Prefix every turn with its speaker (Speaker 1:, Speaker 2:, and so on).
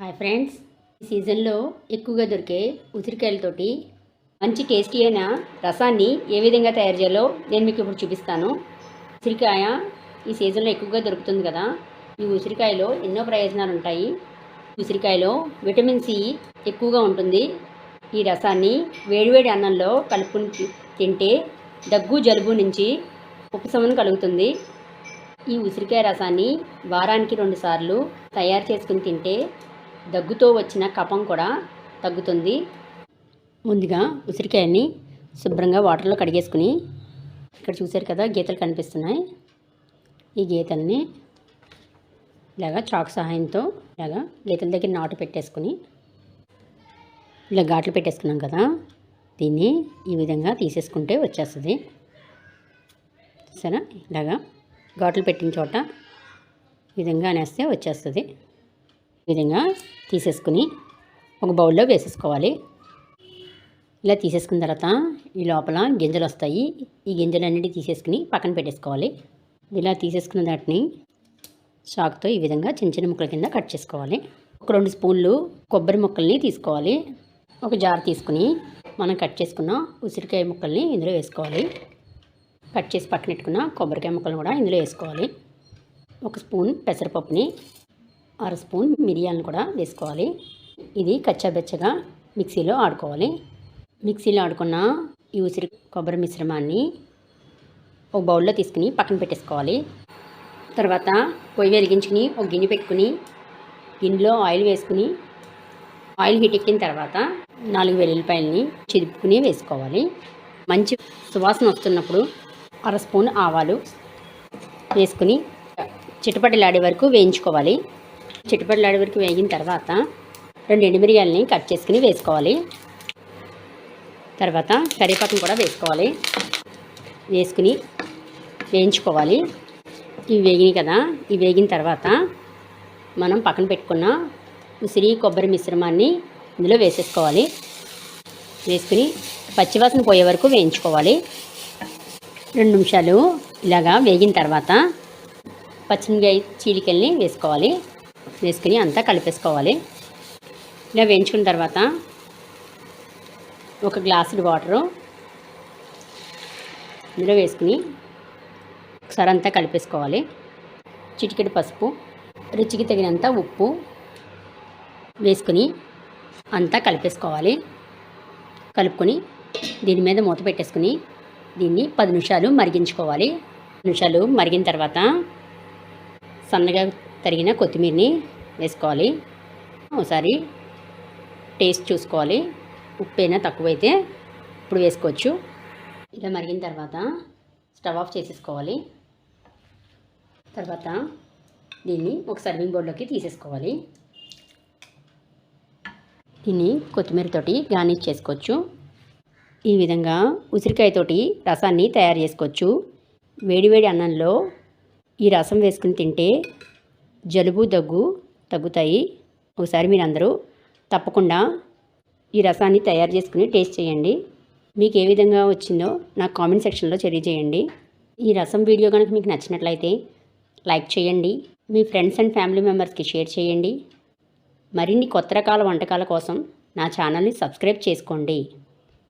Speaker 1: Hi friends. ఈ సీజన్లో ఎక్కువగా దొరికే ఉసిరికాయలతోటి మంచి టేస్టీ అయిన రసాన్ని ఏ విధంగా తయారు చేయాలో నేను మీకు ఇప్పుడు చూపిస్తాను. ఉసిరికాయ ఈ సీజన్లో ఎక్కువగా దొరుకుతుంది కదా. ఈ ఉసిరికాయలో ఎన్నో ప్రయోజనాలు ఉంటాయి. ఉసిరికాయలో విటమిన్ సి ఎక్కువగా ఉంటుంది. ఈ రసాన్ని వేడివేడి అన్నంలో కలుపుకుని తింటే దగ్గు జలుబు నుంచి ఉపశమనం కలుగుతుంది. ఈ ఉసిరికాయ రసాన్ని వారానికి రెండుసార్లు తయారు చేసుకుని తింటే దగ్గుతో వచ్చిన కఫం కూడా తగ్గుతుంది. ముందుగా ఉసిరికాయని శుభ్రంగా వాటర్లో కడిగేసుకుని ఇక్కడ చూశారు కదా గీతలు కనిపిస్తున్నాయి. ఈ గీతల్ని ఇలాగా చాక్ సహాయంతో ఇలాగా గీతల దగ్గర నాటు పెట్టేసుకుని ఇలా ఘాట్లు పెట్టేసుకున్నాం కదా దీన్ని ఈ విధంగా తీసేసుకుంటే వచ్చేస్తుంది. సరే ఇలాగా ఘాట్లు పెట్టిన చోట ఈ విధంగా అనేస్తే వచ్చేస్తుంది. ఈ విధంగా తీసేసుకుని ఒక బౌల్లో వేసేసుకోవాలి. ఇలా తీసేసుకున్న తర్వాత ఈ లోపల గింజలు వస్తాయి. ఈ గింజలన్నిటి తీసేసుకుని పక్కన పెట్టేసుకోవాలి. ఇలా తీసేసుకున్న వాటిని చాకుతో ఈ విధంగా చిన్న చిన్న ముక్కల కింద కట్ చేసుకోవాలి. ఒక రెండు స్పూన్లు కొబ్బరి ముక్కల్ని తీసుకోవాలి. ఒక జార్ తీసుకుని మనం కట్ చేసుకున్న ఉసిరికాయ ముక్కల్ని ఇందులో వేసుకోవాలి. కట్ చేసి పక్కన పెట్టుకున్న కొబ్బరికాయ ముక్కలు కూడా ఇందులో వేసుకోవాలి. ఒక స్పూన్ పెసరపప్పుని అర స్పూన్ మిరియాలను కూడా వేసుకోవాలి. ఇది కచ్చాబెచ్చగా మిక్సీలో ఆడుకోవాలి. మిక్సీలో ఆడుకున్న ఈ ఉసిరి కొబ్బరి మిశ్రమాన్ని ఒక బౌల్లో తీసుకుని పక్కన పెట్టేసుకోవాలి. తర్వాత పొయ్యి వెలిగించుకుని ఒక గిన్నె పెట్టుకుని గిన్నెలో ఆయిల్ వేసుకుని ఆయిల్ హీట్ ఎక్కిన తర్వాత నాలుగు వెల్లుల్లిపాయలని చిదుపుకుని వేసుకోవాలి. మంచి సువాసన వస్తున్నప్పుడు అర స్పూన్ ఆవాలు వేసుకుని చిటపటలాడే వరకు వేయించుకోవాలి. చిటపటలాడే వరకు వేగిన తర్వాత రెండు ఎండుమిరియాలని కట్ చేసుకుని వేసుకోవాలి. తర్వాత కరివేపాకును కూడా వేసుకోవాలి. వేసుకుని వేయించుకోవాలి. ఇవి వేగినాయి కదా ఇవి వేగిన తర్వాత మనం పక్కన పెట్టుకున్న ఉసిరి కొబ్బరి మిశ్రమాన్ని ఇందులో వేసేసుకోవాలి. వేసుకుని పచ్చివాసన పోయే వరకు వేయించుకోవాలి. రెండు నిమిషాలు ఇలాగా వేగిన తర్వాత పచ్చిమిరకాయ చీలికల్ని వేసుకోవాలి. వేసుకుని అంతా కలిపేసుకోవాలి. ఇలా వేయించుకున్న తర్వాత ఒక గ్లాసుడు వాటరు. ఇందులో వేసుకుని ఒకసారి అంతా కలిపేసుకోవాలి. చిటికెడు పసుపు రుచికి తగినంత ఉప్పు వేసుకుని అంతా కలిపేసుకోవాలి. కలుపుకొని దీని మీద మూత పెట్టేసుకుని దీన్ని పది నిమిషాలు మరిగించుకోవాలి. నిమిషాలు మరిగిన తర్వాత సన్నగా తరిగిన కొత్తిమీరని వేసుకోవాలి. ఒకసారి టేస్ట్ చూసుకోవాలి. ఉప్పు అయినా తక్కువైతే ఇప్పుడు వేసుకోవచ్చు. ఇలా మరిగిన తర్వాత స్టవ్ ఆఫ్ చేసేసుకోవాలి. తర్వాత దీన్ని ఒక సర్వింగ్ బౌల్లోకి తీసేసుకోవాలి. దీన్ని కొత్తిమీరతోటి గార్నిష్ చేసుకోవచ్చు. ఈ విధంగా ఉసిరికాయతోటి రసాన్ని తయారు చేసుకోవచ్చు. వేడివేడి అన్నంలో ఈ రసం వేసుకుని తింటే జలుబు దగ్గు తగ్గుతాయి. ఒకసారి మీరు అందరూ తప్పకుండా ఈ రసాన్ని తయారు చేసుకుని టేస్ట్ చేయండి. మీకు ఏ విధంగా వచ్చిందో నాకు కామెంట్ సెక్షన్లో తెలియజేయండి. ఈ రసం వీడియో కనుక మీకు నచ్చినట్లయితే లైక్ చేయండి. మీ ఫ్రెండ్స్ అండ్ ఫ్యామిలీ మెంబర్స్కి షేర్ చేయండి. మరిన్ని కొత్త రకాల వంటకాల కోసం నా ఛానల్ని సబ్స్క్రైబ్ చేసుకోండి.